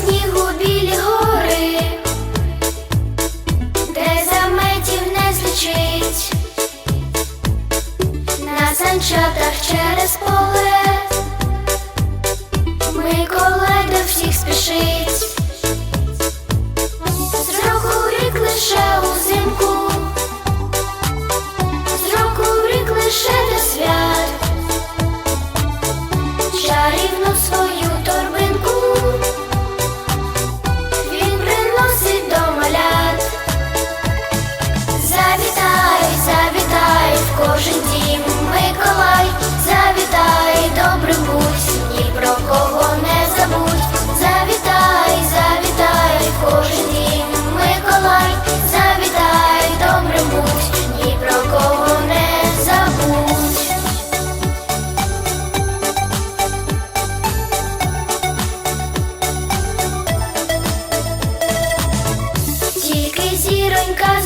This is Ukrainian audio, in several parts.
снігу білі гори, де заметів не злічить, на санчатах через поле, Миколай до всіх спішить, з року рік лише у зимі.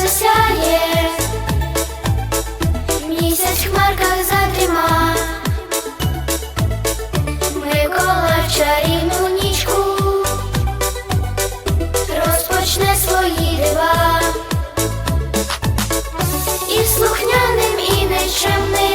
засяє, місяць в хмарках задріма, Микола в чарівну нічку, розпочне свої дива, і слухняним, і нечемним.